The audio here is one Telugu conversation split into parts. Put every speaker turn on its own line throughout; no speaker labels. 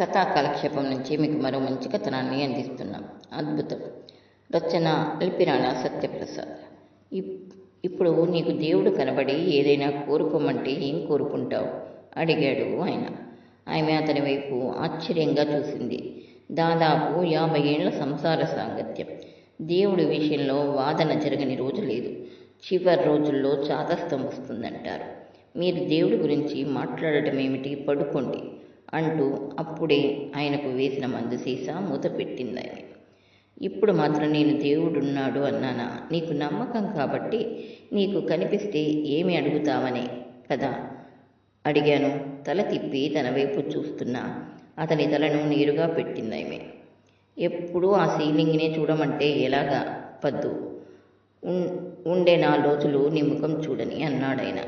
కథా కాలక్షేపం నుంచి మీకు మరో మంచి కథనాన్ని అందిస్తున్నాం. అద్భుతం. రచన అల్పిరాణ సత్యప్రసాద్. ఇప్- ఇప్పుడు నీకు దేవుడు కనబడి ఏదైనా కోరుకోమంటే ఏం కోరుకుంటావు? అడిగాడు ఆయన. ఆమె అతని వైపు ఆశ్చర్యంగా చూసింది. దాదాపు యాభై ఏళ్ళ సంసార సాంగత్యం. దేవుడి విషయంలో వాదన జరగని రోజు లేదు. చివరి రోజుల్లో చాదస్తం వస్తుందంటారు. మీరు దేవుడి గురించి మాట్లాడటం ఏమిటి పడుకోండి. అంటూ అప్పుడే ఆయనకు వేసిన మందు సీసా మూత పెట్టిందని. ఇప్పుడు మాత్రం నేను దేవుడున్నాడు అన్నానా? నీకు నమ్మకం కాబట్టి నీకు కనిపిస్తే ఏమి అడుగుతావనే కదా? అడిగాను. తల తిప్పి తన వైపు చూస్తున్నా. అతని తలను నేరుగా పెట్టిందయమె ఎప్పుడూ ఆ సీలింగ్నే చూడమంటే ఎలాగా పద్దు? ఉండే నా రోజులు నీ ముఖం చూడని అన్నాడాయన.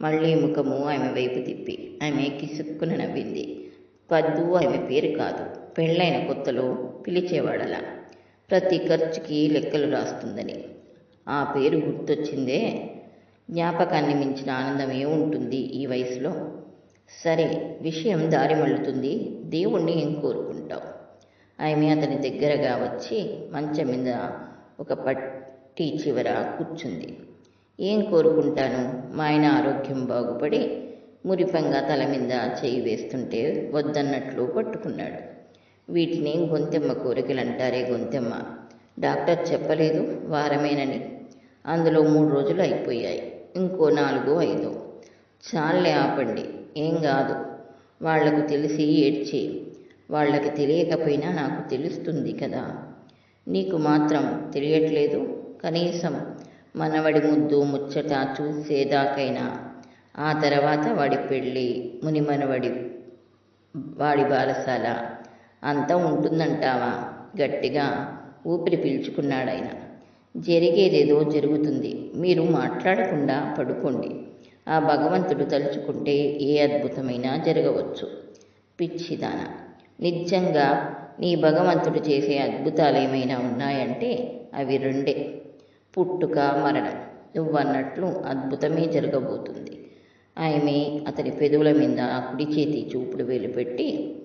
మళ్ళీ ముఖము ఆమె వైపు తిప్పి ఆమె కిసుక్కున నవ్వింది. పద్దు ఆమె పేరు కాదు పెళ్ళైన కొత్తలో పిలిచేవాడలా. ప్రతి ఖర్చుకి లెక్కలు రాస్తుందని. ఆ పేరు గుర్తొచ్చిందే? జ్ఞాపకాన్ని మించిన ఆనందం ఏముంటుంది ఈ వయసులో. సరే విషయం దారి మళ్ళుతుంది. దేవుణ్ణి ఏం కోరుకుంటావు? ఆమె అతని దగ్గరగా వచ్చి మంచం మీద ఒక పట్టి చివర కూర్చుంది. ఏం కోరుకుంటాను? మా ఆయన ఆరోగ్యం బాగుపడి మురిపంగా తల మీద చేయి వేస్తుంటే వద్దన్నట్లు పట్టుకున్నాడు. వీటిని గొంతెమ్మ కోరికలు అంటారే గొంతెమ్మ. డాక్టర్ చెప్పలేదు వారమేనని. అందులో మూడు రోజులు అయిపోయాయి. ఇంకో నాలుగు ఐదు. చాలే ఆపండి. ఏం కాదు వాళ్ళకు తెలిసి ఏడ్చి. వాళ్ళకి తెలియకపోయినా నాకు తెలుస్తుంది కదా. నీకు మాత్రం తెలియట్లేదు. కనీసం మనవడి ముద్దు ముచ్చట చూసేదాకైనా. ఆ తర్వాత వాడి పెళ్ళి ముని మనవడి వాడి బాలసాల అంతా ఉంటుందంటావా? గట్టిగా ఊపిరి పీల్చుకున్నాడాయన. జరిగేదేదో జరుగుతుంది. మీరు మాట్లాడకుండా పడుకోండి. ఆ భగవంతుడు తలుచుకుంటే ఏ అద్భుతమైనా జరగవచ్చు. పిచ్చిదాన! నిజంగా నీ భగవంతుడు చేసే అద్భుతాలు ఏమైనా ఉన్నాయంటే అవి రెండే. పుట్టుక మరణం. నువ్వన్నట్లు అద్భుతమే జరగబోతుంది. ఆమె అతని పెదవుల మీద కుడి చేతి చూపుడు వేలు పెట్టి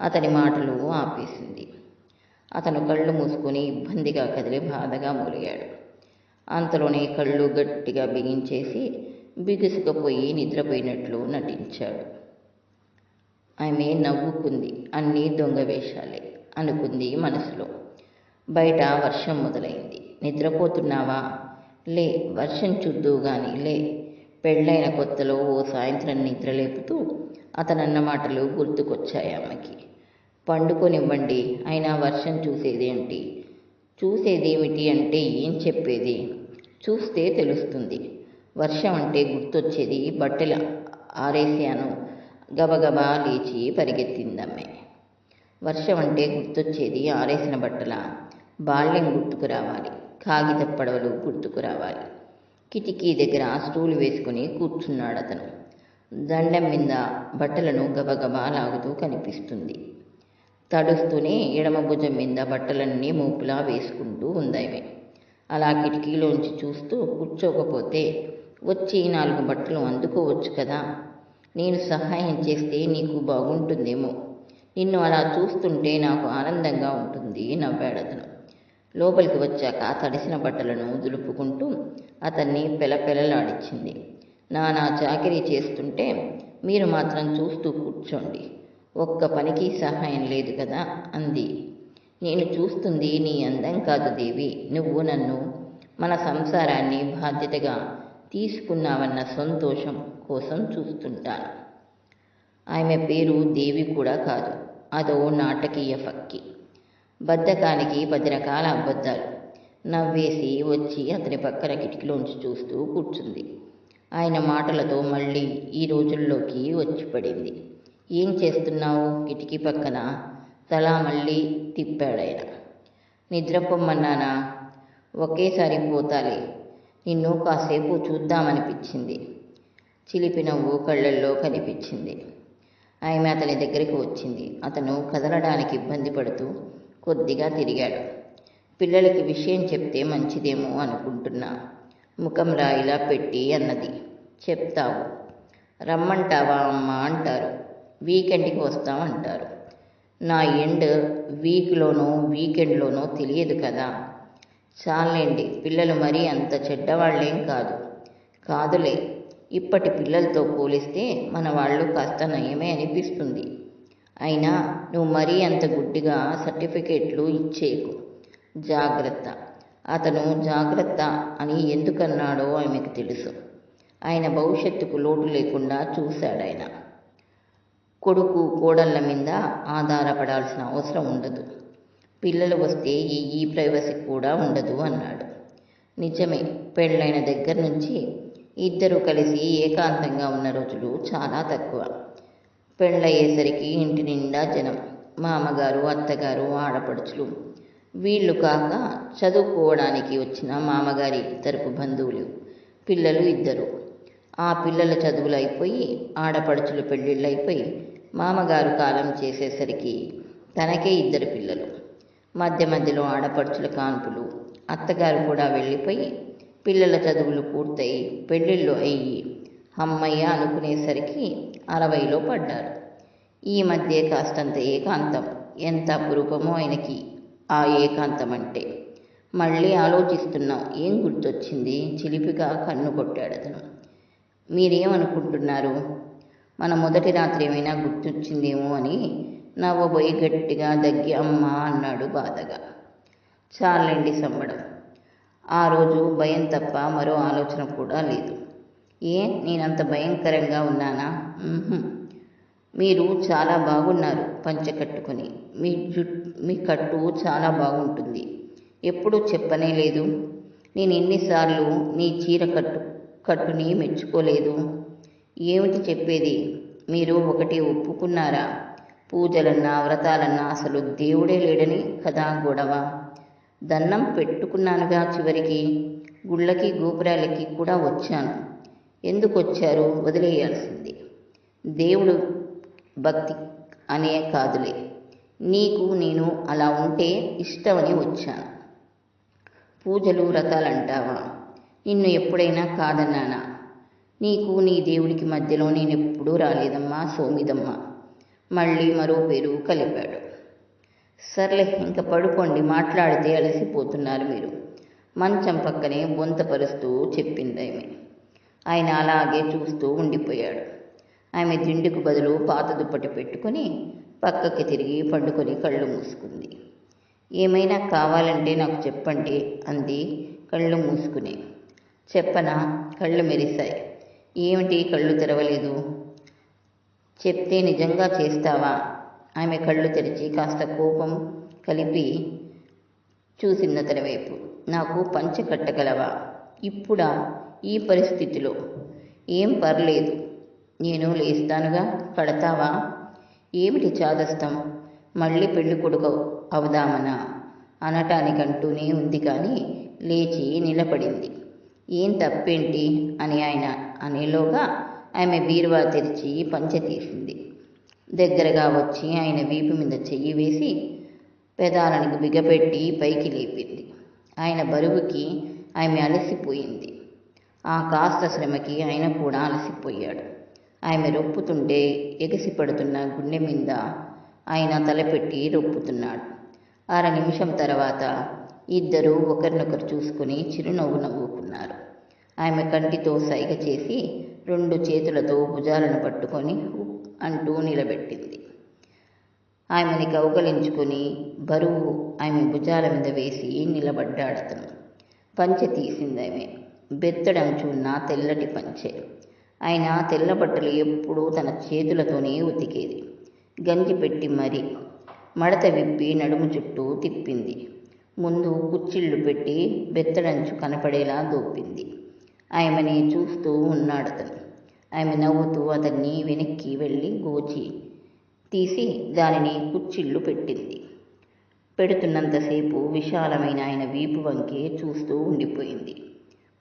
అతని మాటలు ఆపేసింది. అతను కళ్ళు మూసుకొని ఇబ్బందిగా కదిలి బాధగా మూలిగాడు. అంతలోనే కళ్ళు గట్టిగా బిగించేసి బిగుసుకుపోయి నిద్రపోయినట్లు నటించాడు. ఆమె నవ్వుకుంది. అన్నీ దొంగ వేషాలే అనుకుంది మనసులో. బయట వర్షం మొదలైంది. నిద్రపోతున్నావా? లే వర్షం చూద్దూ గాని లే. పెళ్ళైన కొత్తలో ఓ సాయంత్రం నిద్రలేపుతూ అతనన్న మాటలు గుర్తుకొచ్చాయి ఆమెకి పండుకొనివ్వండి అయినా వర్షం చూసేదేంటి చూసేదేమిటి అంటే ఏం చెప్పేది? చూస్తే తెలుస్తుంది. వర్షం అంటే గుర్తొచ్చేది బట్టలు ఆరేసాను గబగబా లేచి పరిగెత్తిందమ్మే. వర్షం అంటే గుర్తొచ్చేది ఆరేసిన బట్టల? బాల్యం గుర్తుకు రావాలి. కాగిత పడవలు గుర్తుకు రావాలి. కిటికీ దగ్గర స్టూలు వేసుకుని కూర్చున్నాడు అతను దండం మీద బట్టలను గబగబా లాగుతూ కనిపిస్తుంది. తడుస్తూనే ఎడమ భుజం మీద బట్టలన్నీ మూపులా వేసుకుంటూ ఉందామె. అలా కిటికీలోంచి చూస్తూ కూర్చోకపోతే వచ్చి నాలుగు బట్టలు అందుకోవచ్చు కదా. నేను సహాయం చేస్తే నీకు బాగుంటుందేమో. నిన్ను అలా చూస్తుంటే నాకు ఆనందంగా ఉంటుంది నవ్వాడు అతను లోపలికి వచ్చాక తడిసిన బట్టలను దులుపుకుంటూ అతన్ని పెలపెలలాడించింది. నానా చాకరీ చేస్తుంటే మీరు మాత్రం చూస్తూ కూర్చోండి. ఒక్క పనికి సహాయం లేదు కదా అంది. నేను చూస్తుంది నీ అందం కాదు దేవి. నువ్వు నన్ను మన సంసారాన్ని బాధ్యతగా తీసుకున్నావన్న సంతోషం కోసం చూస్తుంటాను. ఆమె పేరు దేవి కూడా కాదు. అదో నాటకీయ ఫక్కి. బద్ధకానికి పది రకాల అబద్ధాలు. నవ్వేసి వచ్చి అతని పక్కన కిటికీలోంచి చూస్తూ కూర్చుంది. ఆయన మాటలతో మళ్ళీ ఈ రోజుల్లోకి వచ్చి పడింది. ఏం చేస్తున్నావు? కిటికీ పక్కన తలా మళ్ళీ తిప్పాడాయన. నిద్రపోమ్మన్నానా? ఒకేసారి పోతాలే. నిన్ను కాసేపు చూద్దామనిపించింది. చిలిపి నవ్వు కళ్ళల్లో కనిపించింది. ఆమె అతని దగ్గరికి వచ్చింది. అతను కదలడానికి ఇబ్బంది పడుతూ కొద్దిగా తిరిగాడు. పిల్లలకి విషయం చెప్తే మంచిదేమో అనుకుంటున్నా. ముఖం రాయిలా పెట్టి అన్నది. చెప్తావు. రమ్మంటావా అమ్మా అంటారు. వీకెండ్కి వస్తామంటారు నా ఎండ్ వీక్లోనో వీకెండ్లోనో తెలియదు కదా. చాలండి పిల్లలు మరీ అంత చెడ్డవాళ్ళేం కాదు. కాదులే ఇప్పటి పిల్లలతో పోలిస్తే మన వాళ్ళు కాస్త నయమే అనిపిస్తుంది. అయినా నువ్వు మరీ అంత గుడ్డిగా సర్టిఫికేట్లు ఇచ్చేకు జాగ్రత్త. అతను జాగ్రత్త అని ఎందుకన్నాడో ఆమెకు తెలుసు. ఆయన భవిష్యత్తుకు లోటు లేకుండా చూశాడాయన. కొడుకు కోడళ్ళ మీద ఆధారపడాల్సిన అవసరం ఉండదు. పిల్లలు వస్తే ఈ ఈ ప్రైవసీ కూడా ఉండదు అన్నాడు. నిజమే పెళ్ళైన దగ్గర నుంచి ఇద్దరు కలిసి ఏకాంతంగా ఉన్న రోజులు చాలా తక్కువ. పెళ్ళయ్యేసరికి ఇంటి నిండా జనం. మామగారు అత్తగారు ఆడపడుచులు. వీళ్ళు కాక చదువుకోవడానికి వచ్చిన మామగారి తరపు బంధువులు పిల్లలు ఇద్దరు. ఆ పిల్లల చదువులు అయిపోయి ఆడపడుచులు పెళ్ళిళ్ళు అయిపోయి మామగారు కాలం చేసేసరికి తనకే ఇద్దరు పిల్లలు. మధ్య మధ్యలో ఆడపడుచుల కాన్పులు. అత్తగారు కూడా వెళ్ళిపోయి పిల్లల చదువులు పూర్తయి పెళ్ళిళ్ళు అయ్యి అమ్మయ్య అనుకునేసరికి అరవైలో పడ్డారు ఈ మధ్య కాస్తంత ఏకాంతం. ఎంత అపురూపమో ఆయనకి ఆ ఏకాంతం అంటే మళ్ళీ ఆలోచిస్తున్నాం ఏం గుర్తొచ్చింది? చిలిపిగా కన్ను కొట్టాడు అతను. మీరేమనుకుంటున్నారు? మన మొదటి రాత్రి ఏమైనా గుర్తొచ్చిందేమో అని నవ్వబోయి గట్టిగా దగ్గి అమ్మ అన్నాడు బాధగా. చాలండి సంబడం ఆ రోజు భయం తప్ప మరో ఆలోచన కూడా లేదు. ఏ నేనంత భయంకరంగా ఉన్నానా? మీరు చాలా బాగున్నారు పంచ కట్టుకొని మీ జుట్ మీ కట్టు చాలా బాగుంటుంది. ఎప్పుడూ చెప్పనే లేదు. నేను ఎన్నిసార్లు నీ చీర కట్టు కట్టుని మెచ్చుకోలేదు. ఏమిటి చెప్పేది? మీరు ఒకటి ఒప్పుకున్నారా? పూజలన్నా వ్రతాలన్నా అసలు దేవుడే లేడని కదా గొడవ. దండం పెట్టుకున్నానుగా చివరికి. గుళ్ళకి గోపురాలకి కూడా వచ్చాను. ఎందుకు వచ్చారు వదిలేయాల్సింది. దేవుడు భక్తి అనే కాదులే. నీకు నేను అలా ఉంటే ఇష్టమని వచ్చాను. పూజలు వ్రతాలంటావా? నిన్ను ఎప్పుడైనా కాదన్నానా? నీకు నీ దేవుడికి మధ్యలో నేను ఎప్పుడూ రాలేదమ్మా సోమిదమ్మ. మళ్ళీ మరో పేరు కలిపాడు. సర్లే ఇంక పడుకోండి మాట్లాడితే అలసిపోతున్నారు మీరు. మంచం పక్కనే బొంతపరుస్తూ చెప్పింది ఆమె. ఆయన అలాగే చూస్తూ ఉండిపోయాడు. ఆమె దిండుకు బదులు పాత దుప్పటి పెట్టుకొని పక్కకి తిరిగి పండుకొని కళ్ళు మూసుకుంది. ఏమైనా కావాలంటే నాకు చెప్పండి అంది కళ్ళు మూసుకుని. చెప్పనా? కళ్ళు మెరిశాయి. ఏమిటి కళ్ళు తెరవలేదు? చెప్తే నిజంగా చేస్తావా? ఆమె కళ్ళు తెరిచి కాస్త కోపం కలిపి చూసిందతని వైపు. నాకు పంచ కట్టగలవా? ఇప్పుడా ఈ పరిస్థితిలో? ఏం పర్లేదు. నేను లేస్తానుగా. కడతావా ఏమిటి చాదస్తం? మళ్ళీ పెళ్ళి కొడుకు అవుదామనా? అనటానికంటూనే ఉంది కానీ లేచి నిలబడింది. ఏం తప్పేంటి? అని ఆయన అనేలోగా ఆమె బీరువా తెరిచి పంచె తీసింది. దగ్గరగా వచ్చి ఆయన వీపు మీద చెయ్యి వేసి పెదాలను బిగపెట్టి పైకి లేపింది. ఆయన బరువుకి ఆమె అలసిపోయింది. ఆ కాస్త శ్రమకి ఆయన కూడా అలసిపోయాడు. ఆమె రొప్పుతుంటే ఎగసి పడుతున్న గుండె మీద ఆయన తలపెట్టి రొప్పుతున్నాడు. అర నిమిషం తర్వాత ఇద్దరూ ఒకరినొకరు చూసుకుని చిరునవ్వు నవ్వుకున్నారు. ఆమె కంటితో సైగ చేసి రెండు చేతులతో భుజాలను పట్టుకొని అంటూ నిలబెట్టింది. ఆమెని కౌగలించుకొని బరువు ఆమె భుజాల మీద వేసి నిలబడ్డాడతను. పంచె తీసింది ఆమె బెత్తడంచున్న తెల్లటి పంచె. ఆయన తెల్ల బట్టలు ఎప్పుడూ తన చేతులతోనే ఉతికేది. గంజి పెట్టి మరి మడత విప్పి నడుము చుట్టూ తిప్పింది. ముందు కుచ్చిళ్ళు పెట్టి బెత్తడంచు కనపడేలా దోపింది. ఆమెని చూస్తూ ఉన్నాడతను. ఆమె నవ్వుతూ అతన్ని వెనక్కి వెళ్ళి గోచి తీసి దానిని కుచ్చిళ్ళు పెట్టింది. పెడుతున్నంతసేపు విశాలమైన ఆయన వీపు వంకే చూస్తూ ఉండిపోయింది.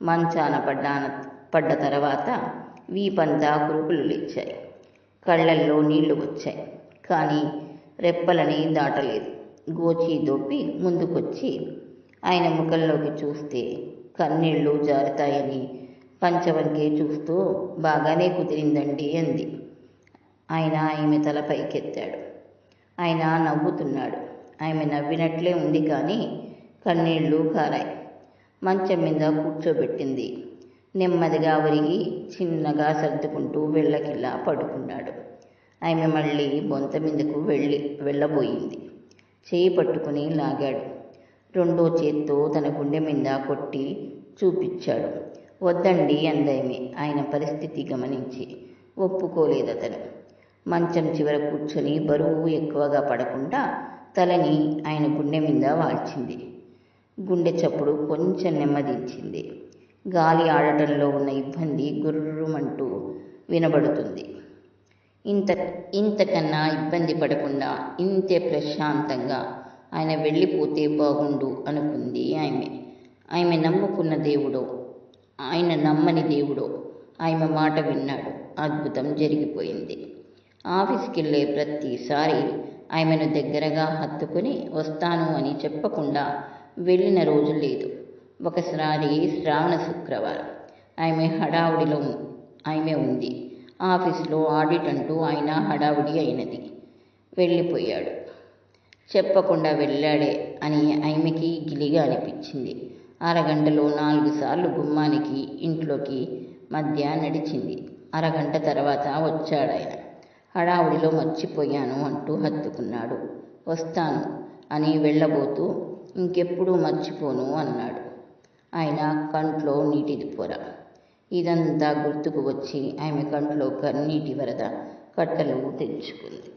మంచాన పడ్డాన పడ్డ తర్వాత వీపంతా కురుపులు లేచాయి. కళ్ళల్లో నీళ్ళు వచ్చాయి. కానీ రెప్పలని దాటలేదు. గోచి దొప్పి ముందుకొచ్చి ఆయన ముఖంలోకి చూస్తే కన్నీళ్ళు జారుతాయని పంచవంకే చూస్తూ బాగానే కుదిరిందండి అంది. ఆయన ఈమె తల పైకెత్తాడు. ఆయన నవ్వుతున్నాడు. ఆమె నవ్వినట్లే ఉంది కానీ కన్నీళ్ళు కారాయి. మంచం మీద కూర్చోబెట్టింది. నెమ్మదిగా ఒరిగి చిన్నగా సర్దుకుంటూ వెళ్ళకిలా పడుకున్నాడు. ఆమె మళ్ళీ బొంత మీదకు వెళ్ళి వెళ్ళబోయింది. చేయి పట్టుకుని లాగాడు. రెండో చేత్తో తన గుండె మీద కొట్టి చూపించాడు. వద్దండి అందామె ఆయన పరిస్థితి గమనించి. ఒప్పుకోలేదు అతను మంచం చివర కూర్చొని బరువు ఎక్కువగా పడకుండా తలని ఆయన గుండె మీద వాల్చింది. గుండె చప్పుడు కొంచెం నెమ్మదించింది. గాలి ఆడటంలో ఉన్న ఇబ్బంది గుర్రుమంటూ వినబడుతుంది. ఇంత ఇంతకన్నా ఇబ్బంది పడకుండా ఇంతే ప్రశాంతంగా ఆయన వెళ్ళిపోతే బాగుండు అనుకుంది ఆమె. ఆమె నమ్ముకున్న దేవుడో ఆయన నమ్మని దేవుడో ఆమె మాట విన్నాడు. అద్భుతం జరిగిపోయింది. ఆఫీస్కి వెళ్ళే ప్రతిసారి ఆమెను దగ్గరగా హత్తుకుని వస్తాను అని చెప్పకుండా వెళ్ళిన రోజు లేదు. ఒకసారి శ్రావణ శుక్రవారం. ఆమె హడావుడిలో ఆమె ఉంది. ఆఫీస్లో ఆడిట్ అంటూ ఆయన హడావుడి అయినది. వెళ్ళిపోయాడు. చెప్పకుండా వెళ్ళాడే అని ఆమెకి గిలిగా అనిపించింది. అరగంటలో నాలుగు సార్లు గుమ్మానికి ఇంట్లోకి మధ్య నడిచింది. అరగంట తర్వాత వచ్చాడాయన. హడావుడిలో మర్చిపోయాను అంటూ హత్తుకున్నాడు. వస్తాను అని వెళ్ళబోతూ ఇంకెప్పుడూ మర్చిపోను అన్నాడు. ఆయన కంట్లో నీటిది పొర ఇదంతా గుర్తుకు వచ్చి ఆమె కంట్లో కన్నీటి వరద కట్టలు తెచ్చుకుంది